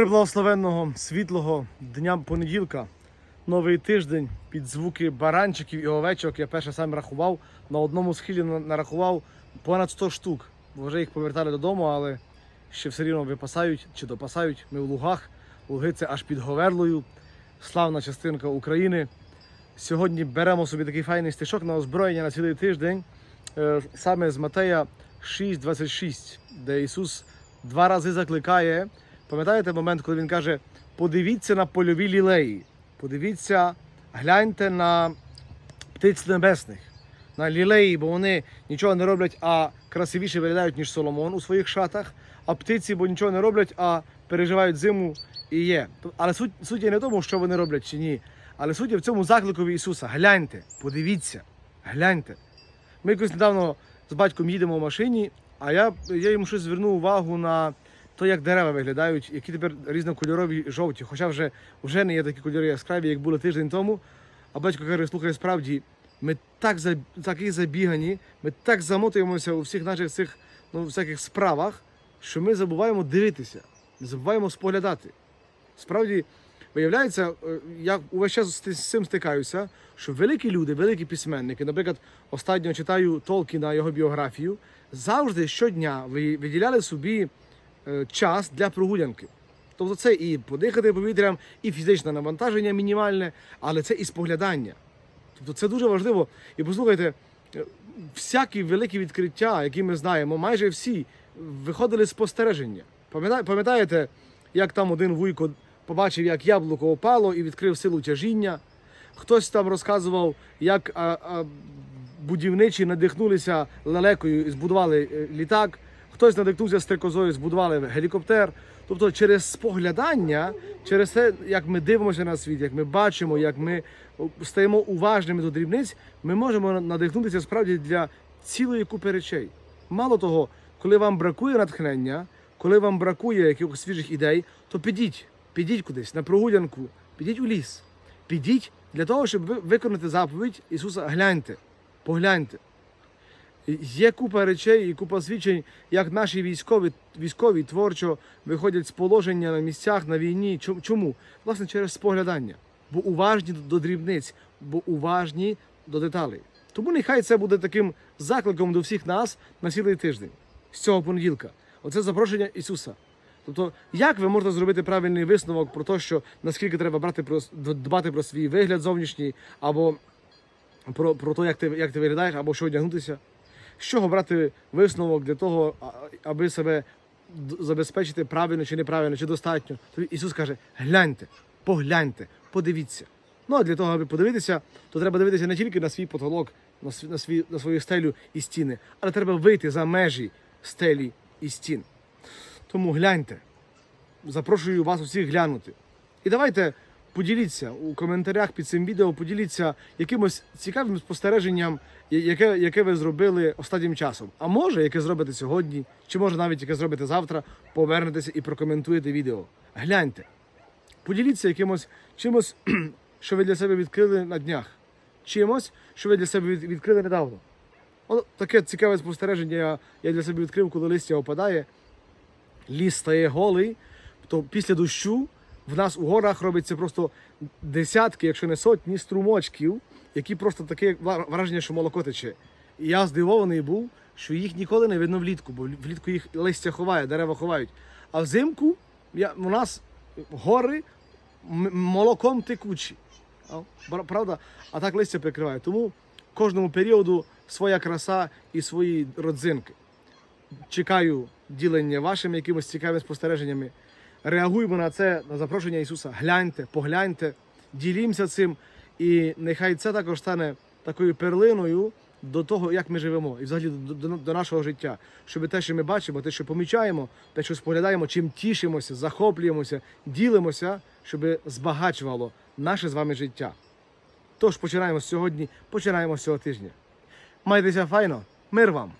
Приблагословенного світлого дня понеділка, новий тиждень під звуки баранчиків і овечок. Я перше сам рахував. На одному схилі на- нарахував понад 100 штук. Вже їх повертали додому, але ще все рівно випасають чи допасають. Ми в лугах. Луги це аж під Говерлою. Славна частинка України. Сьогодні беремо собі такий файний стишок на озброєння на цілий тиждень. Е, Саме з Матея 6.26, де Ісус два рази закликає. Пам'ятаєте момент, коли Він каже: подивіться на польові лілеї, подивіться, гляньте на птиць небесних, на лілеї, бо вони нічого не роблять, а красивіше виглядають, ніж Соломон у своїх шатах, а птиці, бо нічого не роблять, а переживають зиму і є. Але суть, суть є не в тому, що вони роблять чи ні. Але суть є в цьому закликові Ісуса. Гляньте, подивіться, гляньте. Ми якось недавно з батьком їдемо в машині, а я, я йому щось звернув увагу на те, як дерева виглядають, які тепер різнокольорові жовті. Хоча вже, вже не є такі кольори яскраві, як були тиждень тому. А батько каже, слухай, справді, ми так такі забігані, ми так замотуємося у всіх наших цих ну, всяких справах, що ми забуваємо дивитися, ми забуваємо споглядати. Справді, виявляється, е, я увесь час з цим стикаюся, що великі люди, великі письменники, наприклад, останньо читаю Толкіна, його біографію, завжди щодня виділяли собі час для прогулянки. Тобто це і подихати повітрям, і фізичне навантаження мінімальне, але це і споглядання. Тобто це дуже важливо. І послухайте, е, всякі великі відкриття, які ми знаємо, майже всі виходили з спостереження. Пам'ятає- Пам'ятаєте, як там один вуйко побачив, як яблуко опало і відкрив силу тяжіння? Хтось там розказував, як а, а, будівничі надихнулися лелекою і збудували е, літак. Хтось надихнувся стрекозою, збудували гелікоптер. Тобто через споглядання, через те, як ми дивимося на світ, як ми бачимо, як ми стаємо уважними до дрібниць, ми можемо надихнутися справді для цілої купи речей. Мало того, коли вам бракує натхнення, коли вам бракує якихось свіжих ідей, то підіть, підіть кудись на прогулянку, підіть у ліс, підіть для того, щоб ви виконати заповідь Ісуса. Гляньте, погляньте. Є купа речей і купа свідчень, як наші військові, військові творчо виходять з положення на місцях на війні. Чому-? Власне, через споглядання. Бо уважні до дрібниць, бо уважні до деталей. Тому нехай це буде таким закликом до всіх нас на цілий тиждень з цього понеділка. Оце запрошення Ісуса. Тобто, як ви можете зробити правильний висновок про те, що наскільки треба брати про дбати про свій вигляд зовнішній, або про, про те, як ти, як ти виглядаєш, або що одягнутися? З чого брати висновок для того, аби себе забезпечити правильно чи неправильно, чи достатньо? То Ісус каже: гляньте, погляньте, подивіться. Ну а для того, аби подивитися, то треба дивитися не тільки на свій потолок, на, свій, на, свій, на свою стелю і стіни, але треба вийти за межі стелі і стін. Тому гляньте. Запрошую вас усіх глянути. І давайте поділіться у коментарях під цим відео, поділіться якимось цікавим спостереженням, яке, яке ви зробили останнім часом. А може, яке зробите сьогодні, чи може навіть яке зробите завтра, повернетеся і прокоментуєте відео. Гляньте. Поділіться якимось чимось, що ви для себе відкрили на днях. Чимось, що ви для себе від- відкрили недавно. От таке цікаве спостереження я, я для себе відкрив, коли листя опадає ліс стає голий, то після дощу в нас у горах робиться просто десятки, якщо не сотні струмочків, які просто таке враження, що молоко тече. І я здивований був, що їх ніколи не видно влітку, бо влітку їх листя ховає, дерева ховають. А взимку я, у нас гори молоком текучі. Правда? А так листя прикриває. Тому кожному періоду своя краса і свої родзинки чекаю ділення вашими якимось цікавими спостереженнями. Реагуємо на це, на запрошення Ісуса. Гляньте, погляньте, ділімося цим. І нехай це також стане такою перлиною до того, як ми живемо, і взагалі до, до, до нашого життя. Щоб те, що ми бачимо, те, що помічаємо, те, що споглядаємо, чим тішимося, захоплюємося, ділимося, щоб збагачувало наше з вами життя. Тож починаємо сьогодні, починаємо цього тижня. Майтеся файно, мир вам!